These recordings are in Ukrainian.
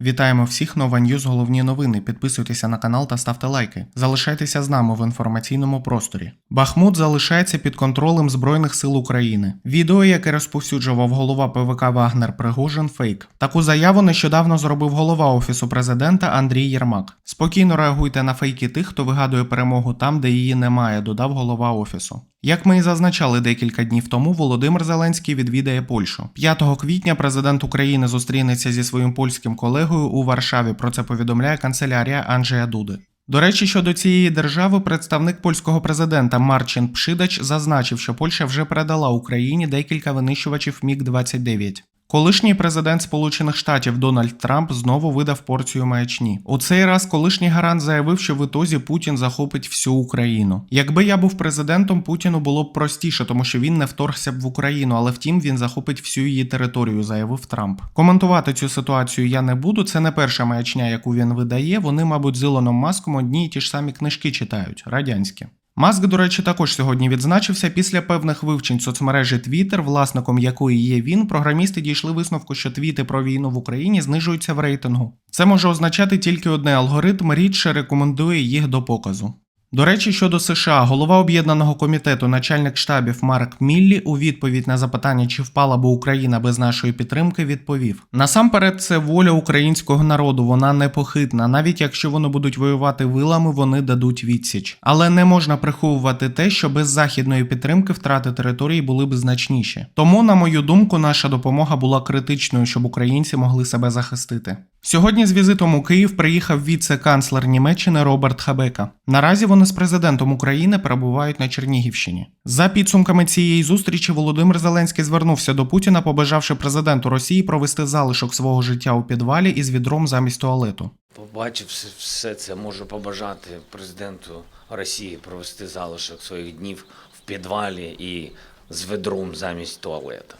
Вітаємо всіх нова Ньюз головні новини. Підписуйтеся на канал та ставте лайки. Залишайтеся з нами в інформаційному просторі. Бахмут залишається під контролем Збройних сил України. Відео, яке розповсюджував голова ПВК Вагнер Пригожин, фейк. Таку заяву нещодавно зробив голова офісу президента Андрій Єрмак. Спокійно реагуйте на фейки тих, хто вигадує перемогу там, де її немає, додав голова офісу. Як ми і зазначали декілька днів тому, Володимир Зеленський відвідає Польщу. 5 квітня президент України зустрінеться зі своїм польським колегою у Варшаві. Про це повідомляє канцелярія Анджея Дуди. До речі, щодо цієї держави, представник польського президента Марчин Пшидач зазначив, що Польща вже передала Україні декілька винищувачів Міг 29 Колишній президент Сполучених Штатів Дональд Трамп знову видав порцію маячні. У цей раз колишній гарант заявив, що в ітозі Путін захопить всю Україну. Якби я був президентом, Путіну було б простіше, тому що він не вторгся б в Україну, але втім він захопить всю її територію, заявив Трамп. Коментувати цю ситуацію я не буду. Це не перша маячня, яку він видає. Вони, мабуть, з Ілоном Маском одні й ті ж самі книжки читають радянські. Маск, до речі, також сьогодні відзначився після певних вивчень соцмережі Twitter, власником якої є він. Програмісти дійшли висновку, що твіти про війну в Україні знижуються в рейтингу. Це може означати тільки одне алгоритм рідше рекомендує їх до показу. До речі, щодо США, голова об'єднаного комітету, начальник штабів Марк Міллі у відповідь на запитання, чи впала би Україна без нашої підтримки, відповів: насамперед, це воля українського народу, вона непохитна. Навіть якщо вони будуть воювати вилами, вони дадуть відсіч. Але не можна приховувати те, що без західної підтримки втрати території були б значніші. Тому, на мою думку, наша допомога була критичною, щоб українці могли себе захистити. Сьогодні з візитом у Київ приїхав віце-канцлер Німеччини Роберт Хабека. Наразі вони з президентом України перебувають на Чернігівщині. За підсумками цієї зустрічі Володимир Зеленський звернувся до Путіна, побажавши президенту Росії провести залишок свого життя у підвалі із відром замість туалету. Побачивши все це, можу побажати президенту Росії провести залишок своїх днів в підвалі і з ведром замість туалета.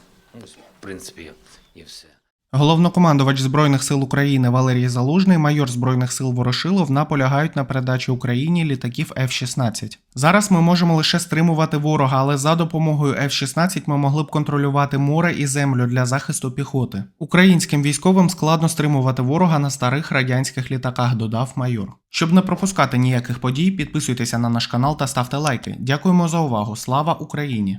Ось, в принципі, і все. Головнокомандувач Збройних сил України Валерій Залужний, майор Збройних сил Ворошилов наполягають на передачі Україні літаків F-16. Зараз ми можемо лише стримувати ворога, але за допомогою F-16 ми могли б контролювати море і землю для захисту піхоти. Українським військовим складно стримувати ворога на старих радянських літаках, додав майор. Щоб не пропускати ніяких подій, підписуйтеся на наш канал та ставте лайки. Дякуємо за увагу. Слава Україні!